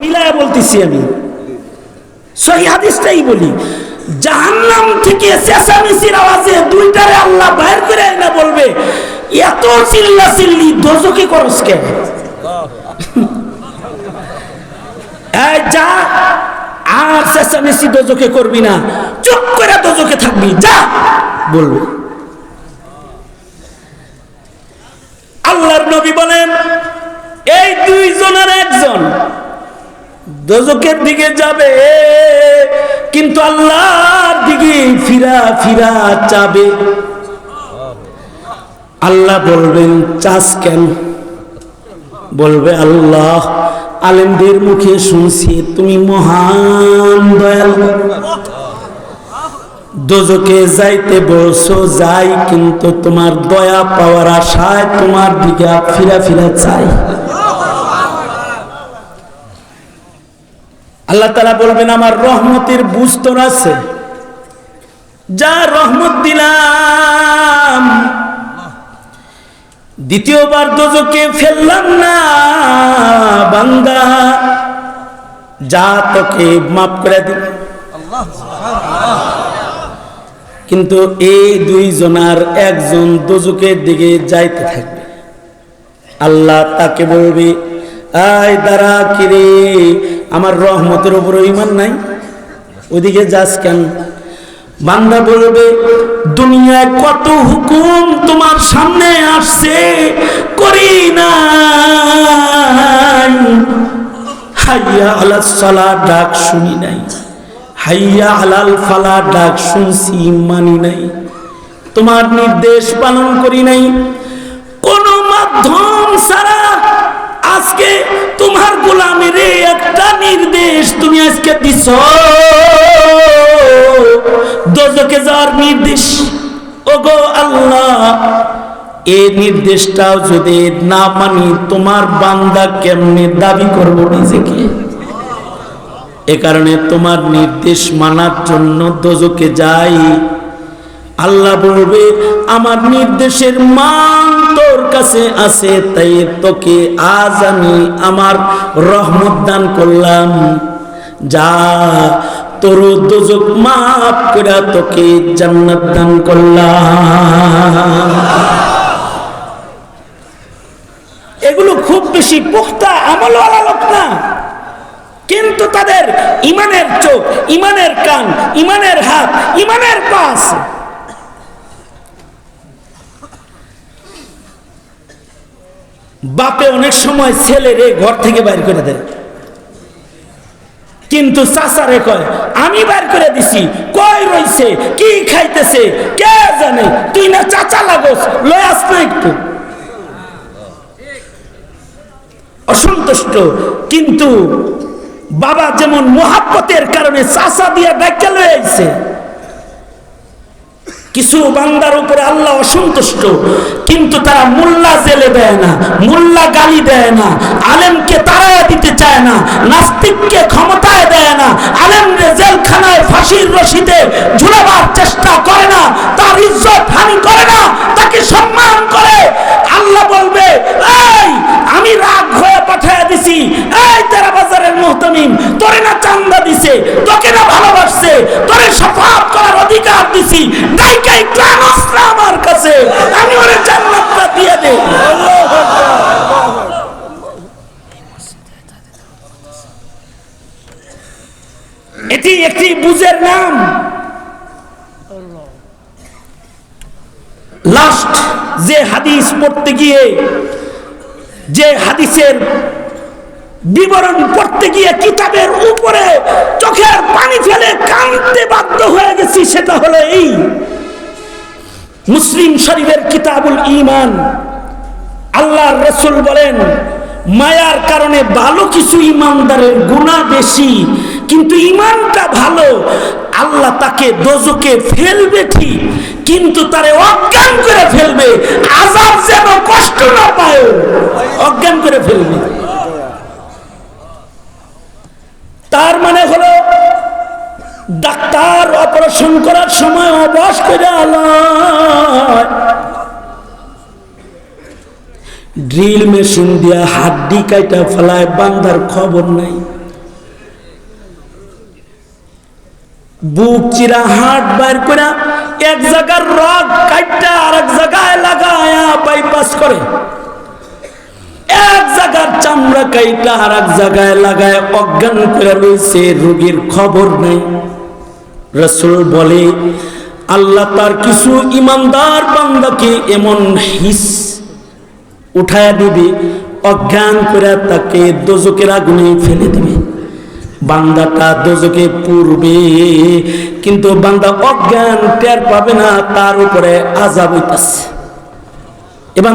মিলায় বলতেছি আমি। সহি হাদিসটাই বলি, জাহান্নাম থেকে চেঁচামেচির আওয়াজে দুইটারে আল্লাহ বাইর করে না বলবে, এত চিল্লা চিল্লি দোজকে করস কেন? যা, আর চেঁচামেচি দোজকে করবি না, চুপ করে দোজকে থাকবি, যা, বলবে। আল্লাহর নবী বলেন, এই একজন দোজকের দিকে যাবে, কিন্তু আল্লাহর দিকে ফিরা ফিরা চাবে। আল্লাহ বলবেন, চাস কেন? বলবে, আল্লাহ, আলেমদের মুখে শুনছি, তুমি মহান দয়াল। দোজকে যাইতে বলছো, যাই, কিন্তু তোমার দয়া পাওয়ার আশায় তোমার দিকে ফিরা ফিরা চাই। আল্লাহ তালা বলবেন, আমার রহমতের বুঝ তোর আছে। যা রহমত দিলাম, দ্বিতীয়বার দোজকে ফেললাম না, বান্দা। যা তোকে মাফ করে দিল কিন্তু এই দুইজনার একজন দোজকের দিকে যাইতে থাকবে। আল্লাহ তাকে বলবে, আয় দাঁড়া কিরে আমার রহমতের উপর ইমান নাই। ওদিকে যাস কেন? বান্দা বলবে, দুনিয়ায় কত হুকুম তোমার সামনে আসছে, করি না হাইয়া আলাল সালা ডাক শুনি নাই। হাইয়া আলাল ফালা ডাক শুনছি, মানি নাই। তোমার নির্দেশ পালন করি নাই। আজকে দিছ। দোজকে যাওয়ার নির্দেশ। ওগো আল্লাহ, এই নির্দেশটাও যদি না মানি, তোমার বান্দা কেমনে দাবি করব নিজেকে? এ কারণে তোমার নির্দেশ মানার জন্য দোজকে যাই। আল্লাহ বলবে, আমার নির্দেশের মান তোর কাছে আছে, তাই তোকে আজ আমি আমার রহমত দান করলাম। যা, তোর দোজক মাফ করে তোকে জান্নাত দান করলাম। এগুলো খুব বেশি আমলওয়ালা লোক না। কিন্তু তাদের ইমানের চোখ, ইমানের কান, ইমানের হাত, ইমানের পা আছে বাপে অনেক সময় ছেলেরে ঘর থেকে বাইর করে দেয়। কিন্তু চাচারে কয়, আমি বার করে দিছি, কই রইছে, কি খাইতেছে, কে জানে, তুই না চাচা লাগোস লয় আসলো একটু। অসন্তুষ্ট, কিন্তু বাবা যেমন মহাপতের কারণে চাচা দিয়ে ব্যাখ্যা লয়ে আইছে কিছু বান্দার উপরে আল্লাহ অসন্তুষ্ট, কিন্তু তারা মোল্লা জেলে দেয় না, মোল্লা গালি দেয় না, আলেমকে তারা দিতে চায় না, নাস্তিককে ক্ষমতায় দেয় না, আলেমরে জেলখানায় ফাঁসির রশিতে ঝুলাবার চেষ্টা করে না তার ইজ্জত হানি করে না তাকে সম্মান করে আল্লাহ বলবে এই আমি রাগ হয়ে পাঠিয়ে দিছি এই তেরা বাজারের মোহতামিম তোরে না চান্দা দিছে তোকে না ভালোবাসছে তোরে সাফাত করার অধিকার দিছি দাইকাই প্রাণ অস্ত্র আমার কাছে আমি ওরে এটি একটি বুঝের নাম। লাস্ট যে হাদিস পড়তে গিয়ে, যে হাদিসের বিবরণ পড়তে গিয়ে কিতাবের উপরে চোখের পানি ফেলে কাঁদতে বাধ্য হয়ে গেছি, সেটা হলো এই। মুসলিম শরীফের কিতাবুল ইমান রসুল বলেন, মায়ার কারণে ভালো কিছু ইমানদারের গুণা বেশি, কিন্তু ইমানটা ভালো, আল্লাহ তাকে দোজকে ফেলবে ঠিক, কিন্তু তারে অজ্ঞান করে ফেলবে, আজাব যেন কষ্ট না পায়, অজ্ঞান করে ফেলবে। তার মানে হলো, ডাক্তার অপারেশন করার সময় অবাস করে আলায় ড্রিল মেশিন দিয়া হাড্ডি কাইটা ফেলায়, বান্দার খবর নাই। বুক চিরা হাট বাইর করে এক জায়গার রড কাইটা আর এক জায়গায় লাগায়া বাইপাস করে। এক জায়গার চামড়া কাইটা আর এক জায়গায় লাগায় অজ্ঞান করে রয়েছে রোগীর খবর নেই। রসুল বলে, আল্লাহ তার কিছু ইমানদার বান্দাকে এমন হিস উঠায়া দিবি, অজ্ঞান করে তাকে দোজকের আগুনে ফেলে দিবি। বান্দাটা দোজকে পূর্বে কিন্তু বান্দা অজ্ঞান টের পাবে না, তার উপরে আজাব এবং